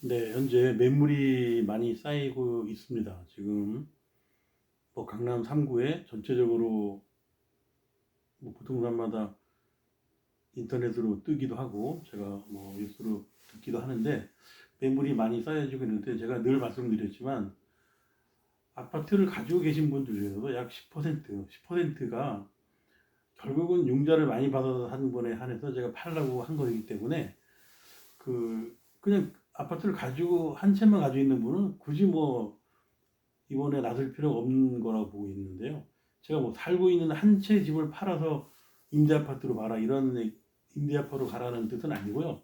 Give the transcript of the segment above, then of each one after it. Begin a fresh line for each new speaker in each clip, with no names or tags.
네, 현재 매물이 많이 쌓이고 있습니다. 지금 뭐 강남 3구에 전체적으로 뭐 부동산마다 인터넷으로 뜨기도 하고 제가 뭐 뉴스로 듣기도 하는데 매물이 많이 쌓여지고 있는데 제가 늘 말씀드렸지만 아파트를 가지고 계신 분들 중에서도 약 10%, 10%가 결국은 융자를 많이 받아서 한 번에 한해서 제가 팔라고 한 거이기 때문에 그 그냥 아파트를 가지고 한 채만 가지고 있는 분은 굳이 뭐 이번에 나설 필요가 없는 거라고 보고 있는데요. 제가 뭐 살고 있는 한 채 집을 팔아서 임대 아파트로 가라 이런 임대 아파트로 가라는 뜻은 아니고요.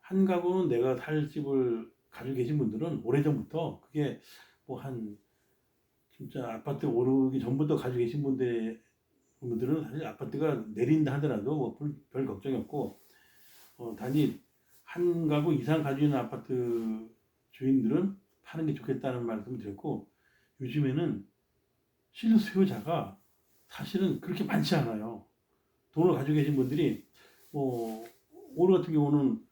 한 가구는 내가 살 집을 가지고 계신 분들은 오래전부터 그게 뭐 한 진짜 아파트 오르기 전부터 가지고 계신 분들 분들은 사실 아파트가 내린다 하더라도 뭐 별 걱정이 없고 어, 단지 한 가구 이상 가지고 있는 아파트 주인들은 파는 게 좋겠다는 말씀을 드렸고 요즘에는 실수요자가 사실은 그렇게 많지 않아요. 돈을 가지고 계신 분들이 뭐 오늘 같은 경우는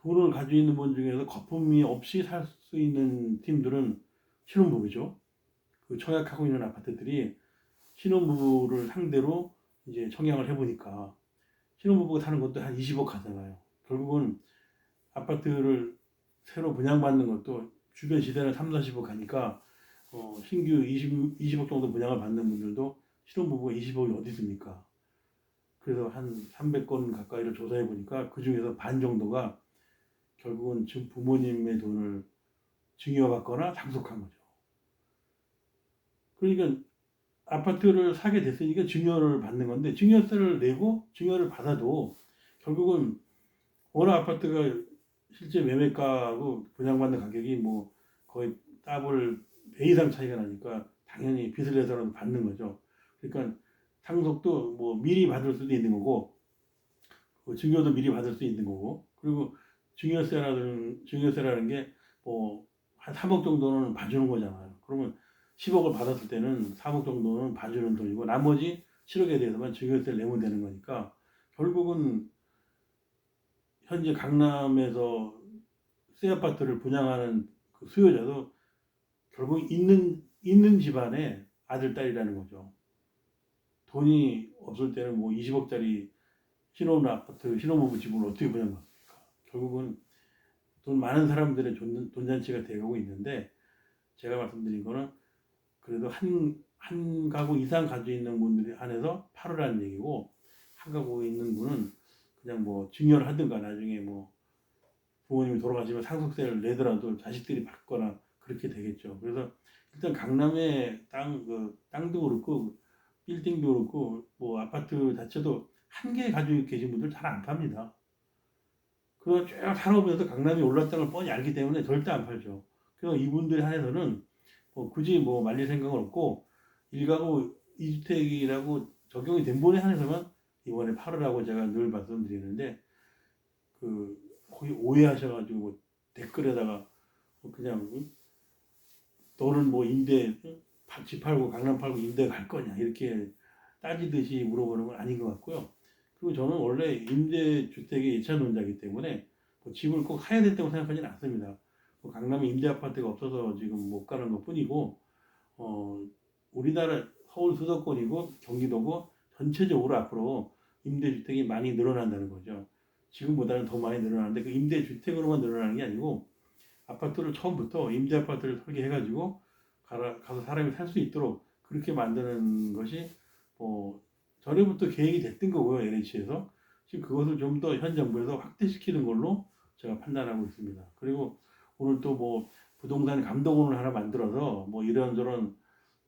돈을 가지고 있는 분 중에서 거품이 없이 살 수 있는 팀들은 신혼부부죠. 그 청약하고 있는 아파트들이 신혼부부를 상대로 이제 청약을 해보니까 신혼부부가 사는 것도 한 20억 하잖아요. 결국은 아파트를 새로 분양받는 것도 주변 시세는 3, 40억 하니까 어, 신규 20, 20억 정도 분양을 받는 분들도 신혼부부가 20억이 어디 있습니까? 그래서 한 300건 가까이를 조사해 보니까 그 중에서 반 정도가 결국은 지금 부모님의 돈을 증여받거나 상속한 거죠. 그러니까 아파트를 사게 됐으니까 증여를 받는 건데 증여세를 내고 증여를 받아도 결국은 어느 아파트가 실제 매매가하고 분양받는 가격이 뭐 거의 더블 배 이상 차이가 나니까 당연히 빚을 내서라도 받는 거죠. 그러니까 상속도 뭐 미리 받을 수도 있는 거고 그 증여도 미리 받을 수 있는 거고 그리고 증여세라는 증여세라는 게 뭐 한 3억 정도는 봐주는 거잖아요. 그러면 10억을 받았을 때는 3억 정도는 봐주는 돈이고 나머지 7억에 대해서만 증여세를 내면 되는 거니까 결국은 현재 강남에서 새 아파트를 분양하는 그 수요자도 결국 있는 있는 집안의 아들 딸이라는 거죠. 돈이 없을 때는 뭐 20억짜리 신혼 아파트 신혼부부 집을 어떻게 분양받습니까? 결국은 돈 많은 사람들의 돈, 돈잔치가 되고 있는데 제가 말씀드린 거는 그래도 한, 한 가구 이상 가지고 있는 분들이 한해서 8호라는 얘기고 한 가구 있는 분은 그냥 뭐 증여를 하든가 나중에 뭐 부모님이 돌아가시면 상속세를 내더라도 자식들이 받거나 그렇게 되겠죠. 그래서 일단 강남에 땅, 그 땅도 그렇고 빌딩도 그렇고 뭐 아파트 자체도 한 개 가지고 계신 분들 잘 안 팝니다. 그거 쭉 살아오면서 강남이 올랐다는 걸 뻔히 알기 때문에 절대 안 팔죠. 그래서 이분들 한해서는 뭐 굳이 뭐 말릴 생각은 없고 일가구 2주택이라고 적용이 된 분에 한해서만 이번에 팔으라고 제가 늘 말씀드리는데 그 거의 오해하셔가지고 뭐 댓글에다가 뭐 그냥 응? 너는 뭐 임대 응? 집 팔고 강남 팔고 임대 갈 거냐 이렇게 따지듯이 물어보는 건 아닌 것 같고요. 그리고 저는 원래 임대 주택의 예찬 논자이기 때문에 뭐 집을 꼭 사야 된다고 생각하지는 않습니다. 뭐 강남에 임대 아파트가 없어서 지금 못 가는 것 뿐이고 어 우리나라 서울 수도권이고 경기도고 전체적으로 앞으로 임대주택이 많이 늘어난다는 거죠. 지금보다는 더 많이 늘어나는데 그 임대주택으로만 늘어나는 게 아니고 아파트를 처음부터 임대 아파트를 설계해가지고 가서 사람이 살 수 있도록 그렇게 만드는 것이 뭐 전에부터 계획이 됐던 거고요 LH에서 지금 그것을 좀 더 현 정부에서 확대시키는 걸로 제가 판단하고 있습니다. 그리고 오늘 또 뭐 부동산 감독원을 하나 만들어서 뭐 이런저런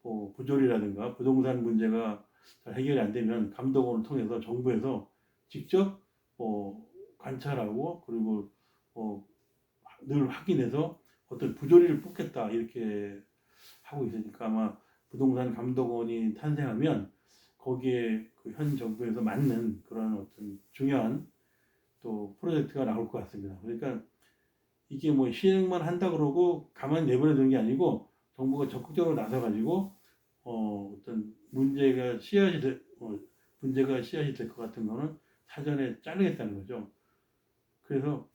뭐 부조리라든가 부동산 문제가 잘 해결이 안 되면 감독원을 통해서 정부에서 직접 뭐 관찰하고 그리고 뭐늘 확인해서 어떤 부조리를 뽑겠다 이렇게 하고 있으니까 아마 부동산 감독원이 탄생하면 거기에 그 현 정부에서 맞는 그런 어떤 중요한 또 프로젝트가 나올 것 같습니다. 그러니까 이게 뭐 시행만 한다 그러고 가만히 내버려 두는 게 아니고 정부가 적극적으로 나서 가지고 어 어떤 문제가 씨앗이 될, 어, 문제가 씨앗이 될 것 같은 거는 사전에 자르겠다는 거죠. 그래서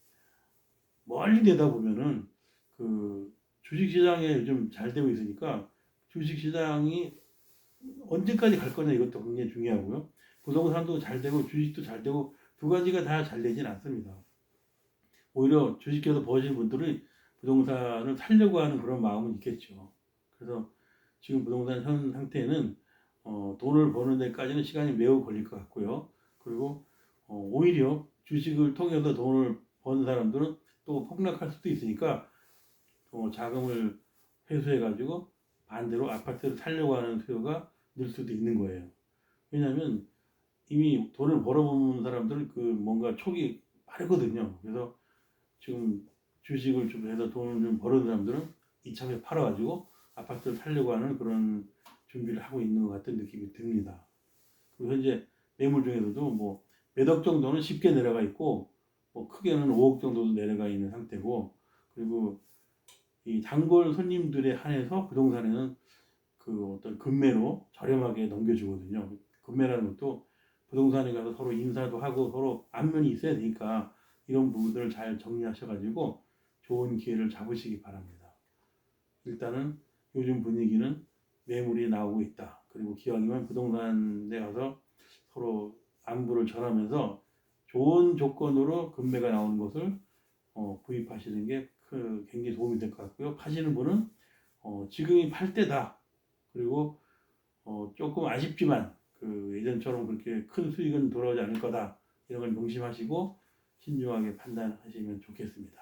멀리 내다보면은 그 주식시장에 요즘 잘 되고 있으니까 주식시장이 언제까지 갈 거냐 이것도 굉장히 중요하고요. 부동산도 잘 되고 주식도 잘 되고 두 가지가 다 잘 되진 않습니다. 오히려 주식해서 버신 분들이 부동산을 살려고 하는 그런 마음은 있겠죠. 그래서 지금 부동산 현 상태는 어, 돈을 버는 데까지는 시간이 매우 걸릴 것 같고요. 그리고 어, 오히려 주식을 통해서 돈을 버는 사람들은 또 폭락할 수도 있으니까 어, 자금을 회수해 가지고 반대로 아파트를 살려고 하는 수요가 늘 수도 있는 거예요. 왜냐하면 이미 돈을 벌어보는 사람들은 그 뭔가 촉이 빠르거든요. 그래서 지금 주식을 좀 해서 돈을 좀 버는 사람들은 이참에 팔아가지고 아파트를 살려고 하는 그런 준비를 하고 있는 것 같은 느낌이 듭니다. 그리고 현재 매물 중에서도 뭐 몇 억 정도는 쉽게 내려가 있고 뭐 크게는 5억 정도도 내려가 있는 상태고 그리고 이 단골 손님들에 한해서 부동산에는 그 어떤 금매로 저렴하게 넘겨주거든요. 금매라는 것도 부동산에 가서 서로 인사도 하고 서로 안면이 있어야 되니까 이런 부분들을 잘 정리하셔가지고 좋은 기회를 잡으시기 바랍니다. 일단은 요즘 분위기는 매물이 나오고 있다. 그리고 기왕이면 부동산에 가서 서로 안부를 전하면서 좋은 조건으로 금매가 나오는 것을 어, 구입하시는 게 그, 굉장히 도움이 될 것 같고요. 파시는 분은 어, 지금이 팔 때다. 그리고 어, 조금 아쉽지만 그 예전처럼 그렇게 큰 수익은 돌아오지 않을 거다. 이런 걸 명심하시고 신중하게 판단하시면 좋겠습니다.